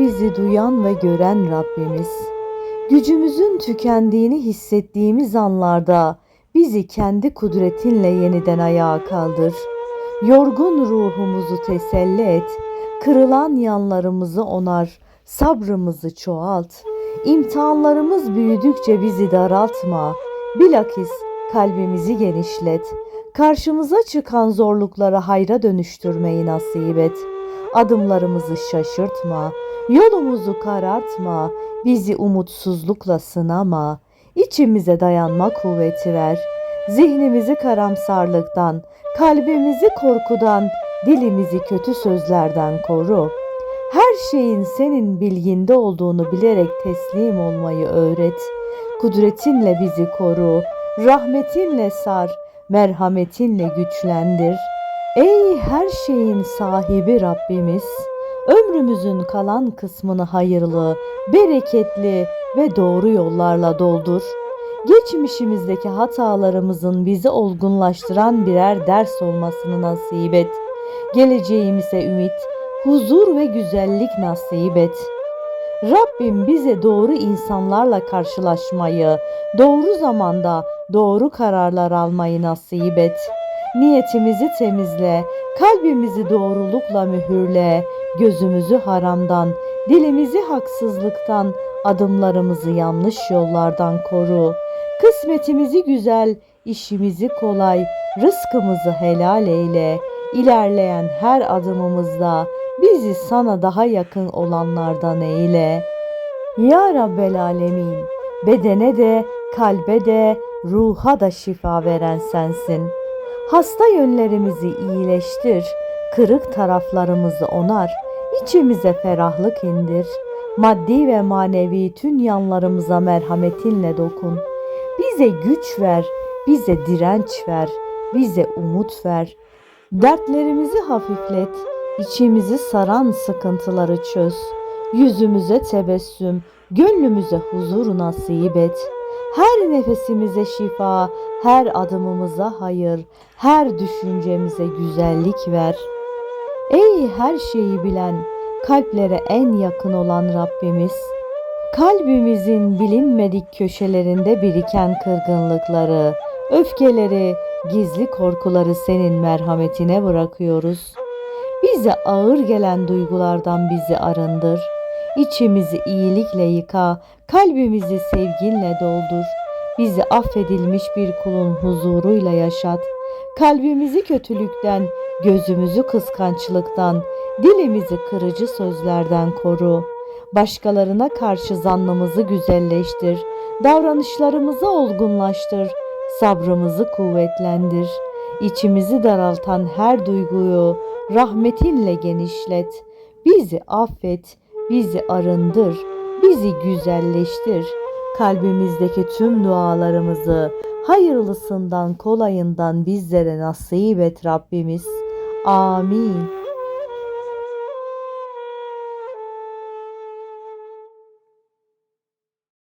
bizi duyan ve gören Rabbimiz. Gücümüzün tükendiğini hissettiğimiz anlarda bizi kendi kudretinle yeniden ayağa kaldır. Yorgun ruhumuzu teselli et. Kırılan yanlarımızı onar. Sabrımızı çoğalt. İmtihanlarımız büyüdükçe bizi daraltma. Bilakis kalbimizi genişlet. Karşımıza çıkan zorlukları hayra dönüştürmeyi nasip et. Adımlarımızı şaşırtma. Yolumuzu karartma. Bizi umutsuzlukla sınama. İçimize dayanma kuvveti ver. Zihnimizi karamsarlıktan, kalbimizi korkudan, dilimizi kötü sözlerden koru. Her şeyin senin bilginde olduğunu bilerek teslim olmayı öğret. Kudretinle bizi koru, rahmetinle sar, merhametinle güçlendir. Ey her şeyin sahibi Rabbimiz, ömrümüzün kalan kısmını hayırlı, bereketli ve doğru yollarla doldur. Geçmişimizdeki hatalarımızın bizi olgunlaştıran birer ders olmasını nasip et. Geleceğimize ümit, huzur ve güzellik nasip et. Rabbim bize doğru insanlarla karşılaşmayı, doğru zamanda doğru kararlar almayı nasip et. Niyetimizi temizle, kalbimizi doğrulukla mühürle, gözümüzü haramdan, dilimizi haksızlıktan, adımlarımızı yanlış yollardan koru. Kısmetimizi güzel, işimizi kolay, rızkımızı helal eyle. İlerleyen her adımımızda bizi sana daha yakın olanlardan eyle. Ya Rabbel Alemin, bedene de, kalbe de, ruha da şifa veren sensin. Hasta yönlerimizi iyileştir, kırık taraflarımızı onar, içimize ferahlık indir. Maddi ve manevi tüm yanlarımıza merhametinle dokun. Bize güç ver, bize direnç ver, bize umut ver. Dertlerimizi hafiflet, içimizi saran sıkıntıları çöz. Yüzümüze tebessüm, gönlümüze huzur nasip et. Her nefesimize şifa, her adımımıza hayır, her düşüncemize güzellik ver. Ey her şeyi bilen, kalplere en yakın olan Rabbimiz, kalbimizin bilinmedik köşelerinde biriken kırgınlıkları, öfkeleri, gizli korkuları senin merhametine bırakıyoruz. Bize ağır gelen duygulardan bizi arındır. İçimizi iyilikle yıka, kalbimizi sevginle doldur. Bizi affedilmiş bir kulun huzuruyla yaşat. Kalbimizi kötülükten, gözümüzü kıskançlıktan, dilimizi kırıcı sözlerden koru. Başkalarına karşı zannımızı güzelleştir. Davranışlarımızı olgunlaştır. Sabrımızı kuvvetlendir. İçimizi daraltan her duyguyu rahmetinle genişlet. Bizi affet, bizi arındır, bizi güzelleştir. Kalbimizdeki tüm dualarımızı hayırlısından kolayından bizlere nasip et Rabbimiz. Amin.